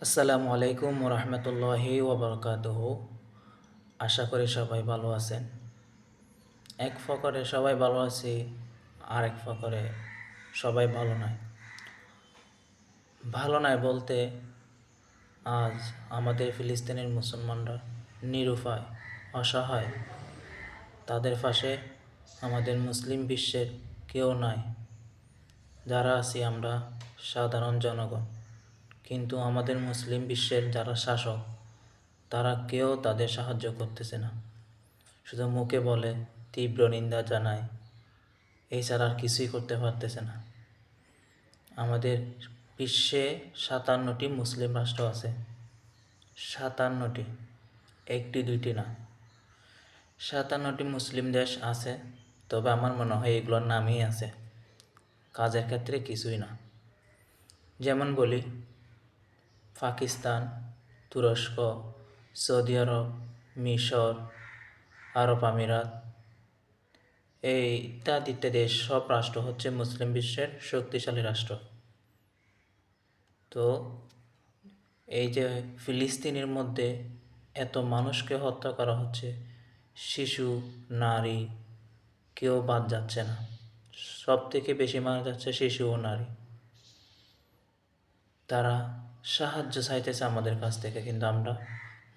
আসসালামু আলাইকুম রহমতুল্লাহি ওবরকাতহ। আশা করি সবাই ভালো আছেন। এক ফকরে সবাই ভালো আছি আর এক ফকরে সবাই ভালো নয় ভালো নয় বলতে আজ আমাদের ফিলিস্তিনের মুসলমানরা নিরুপায়, অসহায়। তাদের পাশে আমাদের মুসলিম বিশ্বের কেউ নাই। যারা আছি আমরা সাধারণ জনগণ। কিন্তু আমাদের মুসলিম বিশ্বের যারা শাসক, তারা কেউ তাদের সাহায্য করতেছে না। শুধু মুখে বলে, তীব্র নিন্দা জানায় এছাড়া আর কিছুই করতে পারতেছে না। আমাদের বিশ্বে সাতান্নটি মুসলিম রাষ্ট্র আছে। সাতান্নটি, একটি, দুইটি না। সাতান্নটি মুসলিম দেশ আছে, তবে আমার মনে হয় এগুলোর নামই আছে। কাজের ক্ষেত্রে কিছুই না। যেমন বলি পাকিস্তান, তুরস্ক, সৌদি আরব, মিশর, আরব আমিরাত। এই ইত্যাদি ইত্যাদি সব রাষ্ট্র হচ্ছে মুসলিম বিশ্বের শক্তিশালী রাষ্ট্র। তো এই যে ফিলিস্তিনের মধ্যে এত মানুষকে হত্যা করা হচ্ছে, শিশু, নারী, কেউ বাদ যাচ্ছে না। সব থেকে বেশি মারা যাচ্ছে শিশু ও নারী। তারা সাহায্য চাইতেছে আমাদের কাছ থেকে, কিন্তু আমরা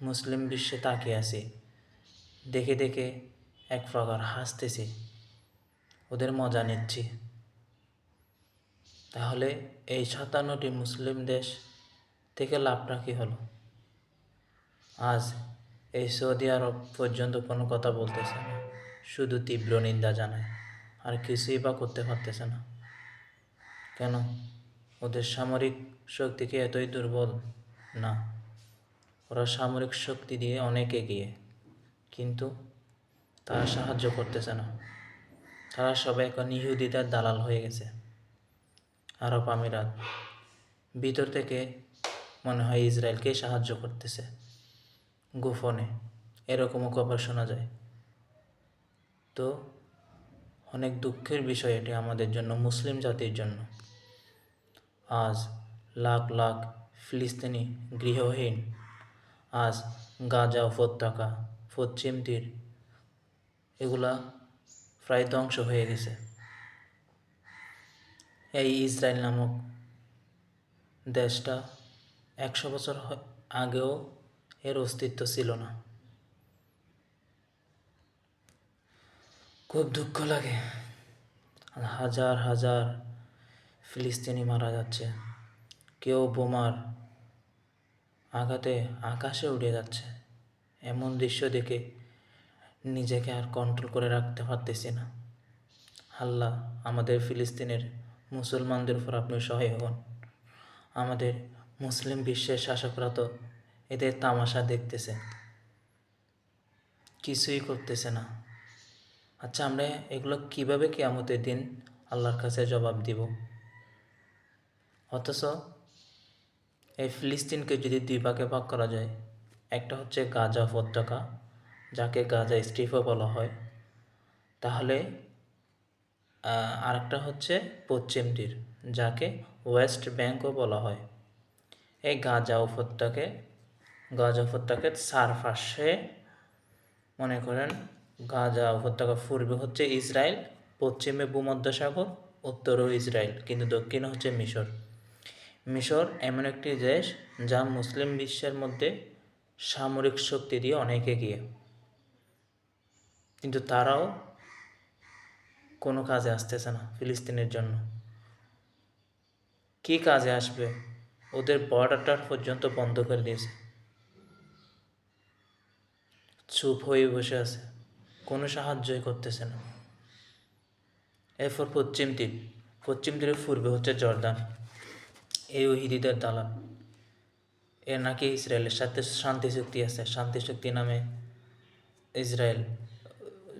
মুসলিম বিশ্বে তাকিয়ে আছি। দেখে দেখে এক প্রকার হাসতেছি। ওদের মজা নিচ্ছি। তাহলে এই সাতান্নটি মুসলিম দেশ থেকে লাভটা কী হলো? আজ এই সৌদি আরব পর্যন্ত কোনো কথা বলতেছে না, শুধু তীব্র নিন্দা জানায়, আর কিছুই বা করতে পারতেছে না। কেন? ওদের সামরিক শক্তি কি এতই দুর্বল? না। ওরা সামরিক শক্তি দিয়ে অনেক এগিয়ে, কিন্তু তারা সাহায্য করতেছে না। তারা সবাই এখন ইহুদিদের দালাল হয়ে গেছে। আরব আমিরাত। ভিতর থেকে মনে হয় ইসরায়েলকে সাহায্য করতেছে। গোপনে। এরকমও খবর শোনা যায়। তো অনেক দুঃখের বিষয় এটি আমাদের জন্য, মুসলিম জাতির জন্য। আজ লাখ লাখ ফিলিস্তিনি গৃহহীন। আজ গাজা উপত্যকা, পশ্চিম তীর, এগুলা প্রায় ধ্বংস হয়ে গেছে। এই ইসরায়েল নামক দেশটা একশো বছর আগেও এর অস্তিত্ব ছিল না। খুব দুঃখ লাগে। হাজার হাজার ফিলিস্তিনি মারা যাচ্ছে। কেউ বোমার আঘাতে আকাশে উড়ে যাচ্ছে। এমন দৃশ্য দেখে নিজেকে আর কন্ট্রোল করে রাখতে পারতেছি না। আল্লাহ আমাদের ফিলিস্তিনের মুসলমানদের উপর আপনি সহায় হন। আমাদের মুসলিম বিশ্বের শাসকরা তো এদের তামাশা দেখতেছে। কিছুই করতেছে না। আচ্ছা আমরা এগুলো কীভাবে কেয়ামতের দিন আল্লাহর কাছে জবাব দিব? অথচ এই ফিলিস্তিনকে যদি দুই ভাগে ভাগ করা যায়, একটা হচ্ছে গাজা উপত্যকা, যাকে গাজা স্ট্রিপও বলা হয়, তাহলে আরেকটা হচ্ছে পশ্চিম তীর, যাকে ওয়েস্ট ব্যাঙ্কও বলা হয়। এই গাজা উপত্যকে, গাজা উপত্যকার চারপাশে, মনে করেন, গাজা উপত্যকা পূর্বে হচ্ছে ইসরায়েল, পশ্চিমে ভূমধ্যসাগর উত্তরও ইসরায়েল, কিন্তু দক্ষিণে হচ্ছে মিশর। মিশর এমন একটি দেশ যা মুসলিম বিশ্বের মধ্যে সামরিক শক্তি দিয়ে অনেক এগিয়ে। কিন্তু তারাও কোনো কাজে আসতেছে না ফিলিস্তিনের জন্য। কি কাজে আসবে? ওদের বর্ডারটার পর্যন্ত বন্ধ করে দিয়েছে। চুপ হয়ে বসে আছে। কোনো সাহায্যই করতেছে না। এরপর পশ্চিম তীর। পশ্চিম তীরের পূর্বে হচ্ছে জর্দান। এই ওহিদিদের দালাল এর নাকি ইসরায়েলের সাথে শান্তি চুক্তি আছে। শান্তি চুক্তি নামে ইসরায়েল,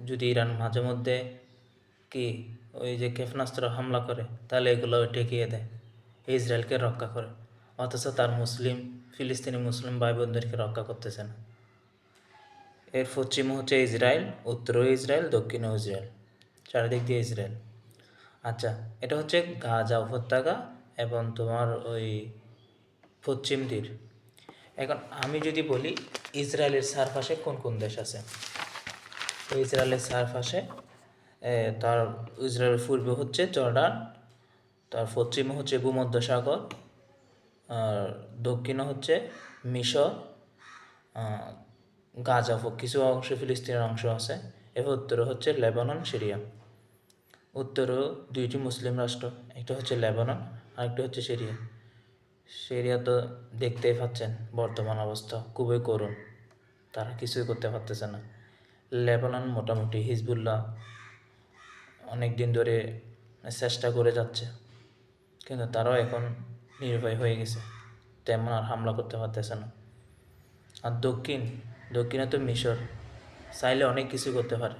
যদি ইরান মাঝে মধ্যে কি ওই যে ক্ষেপণাস্ত্র হামলা করে, তাহলে এগুলো ঠেকিয়ে দেয়, ইসরায়েলকে রক্ষা করে। অথচ তার মুসলিম, ফিলিস্তিনি মুসলিম ভাই বোনদেরকে রক্ষা করতেছে না। এর পশ্চিম হচ্ছে ইসরায়েল উত্তরও ইসরায়েল দক্ষিণেও ইসরায়েল। চারিদিক দিয়ে ইসরায়েল। আচ্ছা এটা হচ্ছে গাজা উপত্যকা এবং তোমার ওই পশ্চিম তীর এখন আমি যদি বলি ইসরায়েলের সারপাশে কোন কোন দেশ আছে? তো ইসরায়েলের এ, তার ইসরায়েলের পূর্বে হচ্ছে জর্ডান তার পশ্চিমে হচ্ছে ভূমধ্যসাগর আর দক্ষিণে হচ্ছে মিশর গাজা কিছু অংশ ফিলিস্তিনের অংশ আছে। এবার উত্তরে হচ্ছে লেবানন সিরিয়া। উত্তরেও দুইটি মুসলিম রাষ্ট্র একটা হচ্ছে লেবানন আর একটা হচ্ছে সিরিয়া। সিরিয়া তো দেখতেই পাচ্ছেন বর্তমান অবস্থা, খুবই করুণ। তারা কিছুই করতে পারতেছে না। লেবানন মোটামুটি হিজবুল্লাহ অনেক দিন ধরে চেষ্টা করে যাচ্ছে, কিন্তু তারাও এখন নির্ভয় হয়ে গেছে। তেমন আর হামলা করতে পারতেছে না। আর দক্ষিণ, দক্ষিণে তো মিশর, চাইলে অনেক কিছু করতে পারে।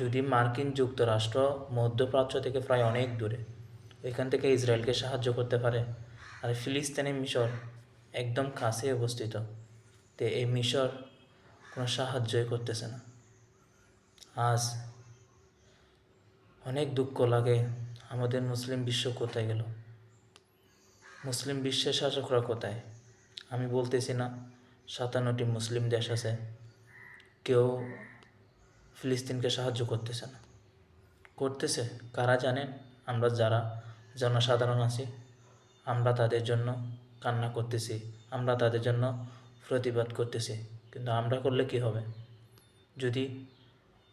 যদি মার্কিন যুক্তরাষ্ট্র মধ্যপ্রাচ্য থেকে প্রায় অনেক দূরে এখান থেকে ইসরায়েলকে সাহায্য করতে পারে। আর ফিলিস্তিনি মিশর একদম কাছে অবস্থিত। তো এই মিশর কোনো সাহায্যই করতেছে না। আজ অনেক দুঃখ লাগে আমাদের মুসলিম বিশ্ব কোথায় গেল? মুসলিম বিশ্বের শাসকরা কোথায়? আমি বলতেছি না, সাতান্নটি মুসলিম দেশ আছে। কেউ ফিলিস্তিনকে সাহায্য করতেছে না। করতেছে, কারা জানেন? আমরা যারা জনসাধারণ আছি। আমরা তাদের জন্য কান্না করতেছি। আমরা তাদের জন্য প্রতিবাদ করতেছি। কিন্তু আমরা করলে কি হবে? যদি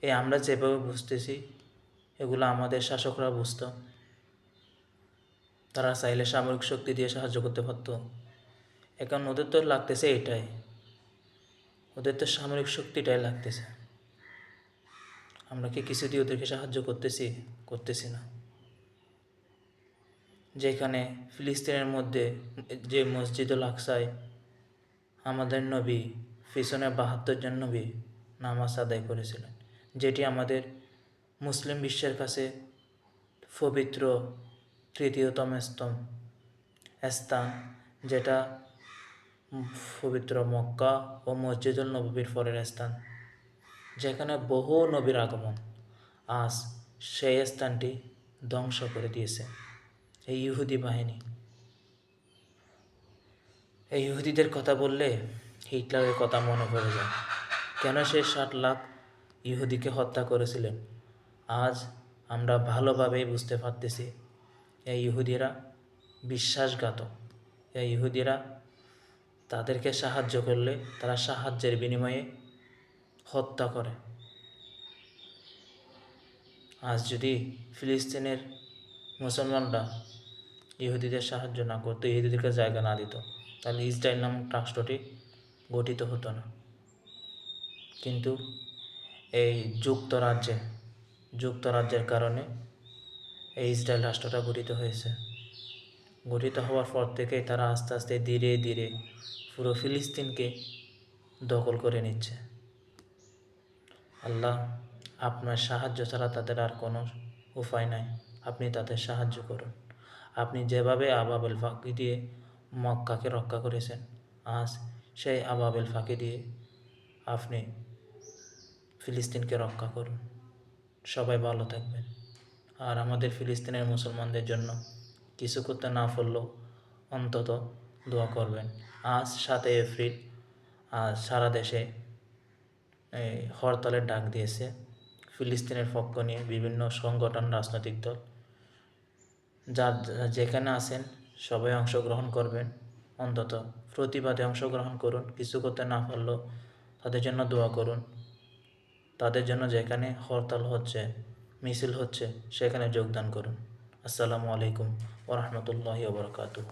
এই আমরা যেভাবে বুঝতেছি, এগুলো আমাদের শাসকরা বুঝতো, তারা চাইলে সামরিক শক্তি দিয়ে সাহায্য করতে পারতো। এখন ওদের তো লাগতেছে এটাই। ওদের তো সামরিক শক্তিটাই লাগতেছে। আমরা কি কিছু দিয়ে ওদেরকে সাহায্য করতেছি? করতেছি না। যেখানে ফিলিস্তিনের মধ্যে যে মসজিদুল আকসায়, আমাদের নবী, পিছনে বাহাত্তর জন নবী নামাজ আদায় করেছিলেন, যেটি আমাদের মুসলিম বিশ্বের কাছে পবিত্র তৃতীয়তম স্তম স্থান যেটা পবিত্র মক্কা ও মসজিদুল নবীর পরের স্থান, যেখানে বহু নবীর আগমন আজ সেই স্থানটি ধ্বংস করে দিয়েছে। এই ইহুদি বাহিনী। এই ইহুদিদের কথা বললে হিটলারের কথা মনে পড়ে যায়। কেন সে ষাট লাখ ইহুদিকে হত্যা করেছিলেন? আজ আমরা ভালোভাবেই বুঝতে পারতেছি, এই ইহুদিরা বিশ্বাসঘাতক। এই ইহুদিরা তাদেরকে সাহায্য করলে তারা সাহায্যের বিনিময়ে হত্যা করে। আজ যদি ফিলিস্তিনের মুসলমানরা ইহুদিদের সাহায্য না করতো, ইহুদিদেরকে জায়গা না দিত। তাহলে ইসরায়েল নামক রাষ্ট্রটি গঠিত হতো না। কিন্তু এই যুক্তরাজ্যে, যুক্তরাজ্যের কারণে এই ইসরায়েল রাষ্ট্রটা গঠিত হয়েছে। গঠিত হওয়ার পর থেকেই তারা আস্তে আস্তে ধীরে ধীরে পুরো ফিলিস্তিনকে দখল করে নিচ্ছে। আল্লাহ আপনার সাহায্য ছাড়া তাদের আর কোনো উপায় নাই। আপনি তাদের সাহায্য করুন। আপনি যেভাবে আবাবেল ফাঁকি দিয়ে মক্কাকে রক্ষা করেছেন, আজ সেই আবাবেল ফাঁকি দিয়ে আপনি ফিলিস্তিনকে রক্ষা করুন। সবাই ভালো থাকবেন। আর আমাদের ফিলিস্তিনের মুসলমানদের জন্য কিছু করতে না পারলেও অন্তত দোয়া করবেন। আজ সাতই এপ্রিল, আজ সারা দেশে এই হরতালের ডাক দিয়েছে। ফিলিস্তিনের পক্ষ নিয়ে বিভিন্ন সংগঠন, রাজনৈতিক দল যার যেখানে আছেন, সবাই অংশগ্রহণ করবেন। অন্তত প্রতিবাদে অংশগ্রহণ করুন, কিছু করতে না পারলেও তাদের জন্য দোয়া করুন। তাদের জন্য যেখানে হরতাল হচ্ছে, মিছিল হচ্ছে, সেখানে যোগদান করুন। আসসালামু আলাইকুম ওরহমতুল্লাহি ওবরকাতুহ